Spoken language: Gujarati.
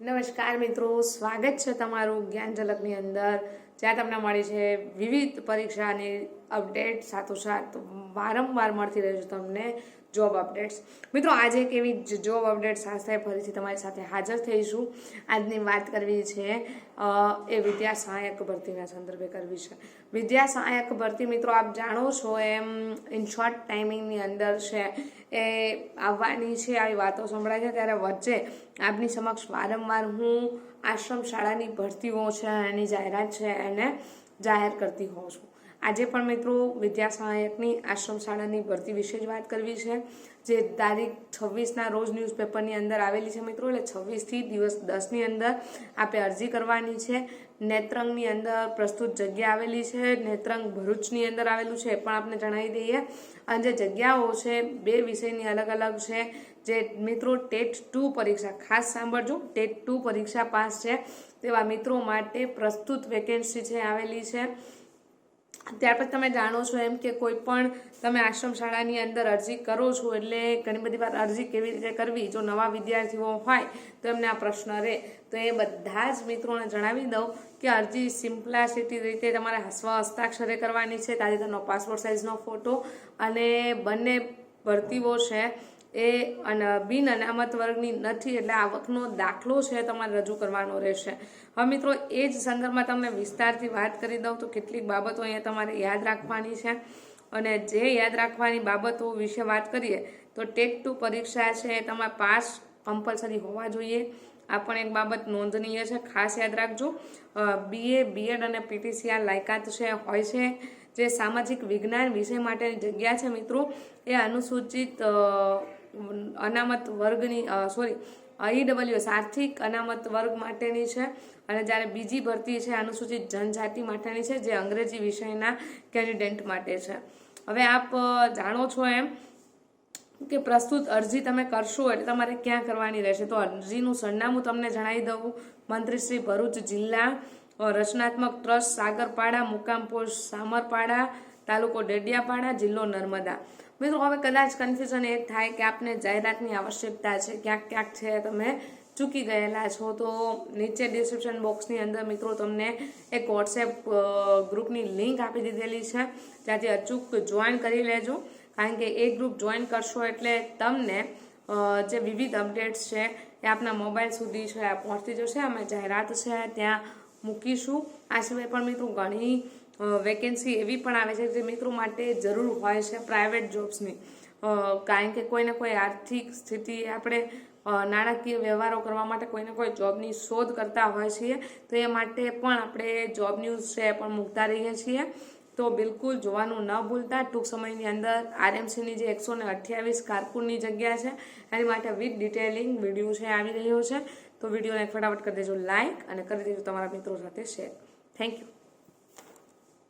નમસ્કાર મિત્રો સ્વાગત છે તમારું જ્ઞાન ઝલકની અંદર. જ્યાં તમને મળી છે વિવિધ પરીક્ષાની અપડેટ, સાથોસાથ વારંવાર મળતી રહે છે તમને જોબ અપડેટ્સ. મિત્રો, આજે કેવી જોબ અપડેટ સાથે ફરીથી તમારી સાથે હાજર થઈશું. આજની વાત કરવી છે એ વિદ્યા સહાયક ભરતીના સંદર્ભે કરવી છે. વિદ્યા સહાયક ભરતી મિત્રો, આપ જાણો છો એમ ઇન શોર્ટ ટાઈમિંગની અંદર છે, એ આવવાની છે, આવી વાતો સંભળાય છે, ત્યારે વચ્ચે આપની સમક્ષ વારંવાર હું આશ્રમ શાળાની ભરતીઓ છે એની જાહેરાત છે એને જાહેર કરતી હોઉં છું. આજે પણ મિત્રો વિદ્યા સહાયકની આશ્રમ શાળાની ભરતી વિશે જ વાત કરવી છે, જે તારીખ છવ્વીસના રોજ ન્યૂઝપેપરની અંદર આવેલી છે મિત્રો. એટલે છવ્વીસથી દિવસ દસની અંદર આપે અરજી કરવાની છે. નેત્રંગની અંદર પ્રસ્તુત જગ્યા આવેલી છે. નેત્રંગ ભરૂચની અંદર આવેલું છે એ પણ આપને જણાવી દઈએ. અને જે જગ્યાઓ છે બે વિષયની અલગ અલગ છે, જે મિત્રો ટેટ ટુ પરીક્ષા, ખાસ સાંભળજો, ટેટ ટુ પરીક્ષા પાસ છે. તેવા મિત્રો માટે પ્રસ્તુત વેકેન્સી છે આવેલી છે. ત્યાર પછી તમે જાણો છો એમ કે કોઈ પણ તમે આશ્રમ શાળાની અંદર અરજી કરો છો એટલે ઘણી બધી વાર અરજી કેવી રીતે કરવી? જો નવા વિદ્યાર્થીઓ હોય તો એમને આ પ્રશ્ન રહે. તો એ બધા જ મિત્રોને જણાવી દઉં કે અરજી સિમ્પલાસિટી રીતે તમારે સ્વ હસ્તાક્ષરે કરવાની છે. તાજેતરનો પાસપોર્ટ સાઇઝનો ફોટો અને બંને ભરતીઓ છે. એ અને બિન અનામત વર્ગની નથી, એટલે આવકનો દાખલો છે તમારે રજૂ કરવાનો રહેશે. હવે મિત્રો, એ જ સંદર્ભમાં તમને વિસ્તારથી વાત કરી દઉં તો કેટલીક બાબતો અહીંયા તમારે યાદ રાખવાની છે. અને જે યાદ રાખવાની બાબતો વિશે વાત કરીએ તો ટેટ ટુ પરીક્ષા છે તમારે પાસ કમ્પલસરી હોવા જોઈએ. આ પણ એક બાબત નોંધનીય છે, ખાસ યાદ રાખજો. બીએ બીએડ અને પીટીસીઆર લાયકાત છે, હોય છે. જે સામાજિક વિજ્ઞાન વિષય માટેની જગ્યા છે મિત્રો, એ અનુસૂચિત અનામત વર્ગની સોરી ઈડબલ્યુએસ આર્થિક અનામત વર્ગ માટેની છે અને જ્યારે બીજી ભરતી છે, અનુસૂચિત જનજાતિ માટેની છે, જે અંગ્રેજી વિષયના કેન્ડિડેટ માટે છે. હવે આપ જાણો છો એમ કે પ્રસ્તુત અરજી તમે કરશો એટલે તમારે ક્યાં કરવાની રહેશે? તો અરજીનું સરનામું તમને જણાવી દઉં. મંત્રી શ્રી ભરૂચ જિલ્લા રચનાત્મક ટ્રસ્ટ સાગરપાડા મુકામ પોસ્ટ સામરપાડા, તાલુકો ડેડિયાપાડા, જિલ્લો નર્મદા. મિત્રો, હવે કદાચ કન્ફ્યુઝન એ થાય કે આપને જાહેરાતની આવશ્યકતા છે. ક્યાંક ક્યાંક છે, તમે ચૂકી ગયેલા છો. તો નીચે ડિસ્ક્રિપ્શન બોક્સની અંદર મિત્રો, તમને એક વોટ્સએપ ગ્રુપની લિંક આપી દીધેલી છે. ત્યાંથી અચૂક જોઈન કરી લેજો. કારણ કે એ ગ્રુપ જોઈન કરશો એટલે તમને જે વિવિધ અપડેટ્સ છે, એ આપના મોબાઈલ સુધી છે પહોંચતી જશે. અમે જાહેરાત છે, ત્યાં મૂકીશું. આ સિવાય પણ મિત્રો, ઘણી વેકેન્સી એવી પણ આવે છે જે મિત્રો માટે જરૂર હોય છે પ્રાઇવેટ જોબ્સની કારણ કે કોઈને કોઈ આર્થિક સ્થિતિ આપણે નાણાકીય વ્યવહારો કરવા માટે કોઈને કોઈ જોબની શોધ કરતા હોય છીએ, તો એ માટે પણ આપણે જોબ ન્યૂઝ છે પણ મૂકતા રહીએ છીએ. તો બિલકુલ જોવાનું ન ભૂલતા, ટૂંક સમયની અંદર આરએમસીની જે એકસો ને અઠ્યાવીસ કારકુનની જગ્યા છે, એની માટે વિથ ડિટેલિંગ વીડિયો છે આવી રહ્યો છે. તો વિડીયોને ફટાફટ કરી દેજો લાઇક અને કરી દેજો તમારા મિત્રો સાથે શેર થેન્ક યુ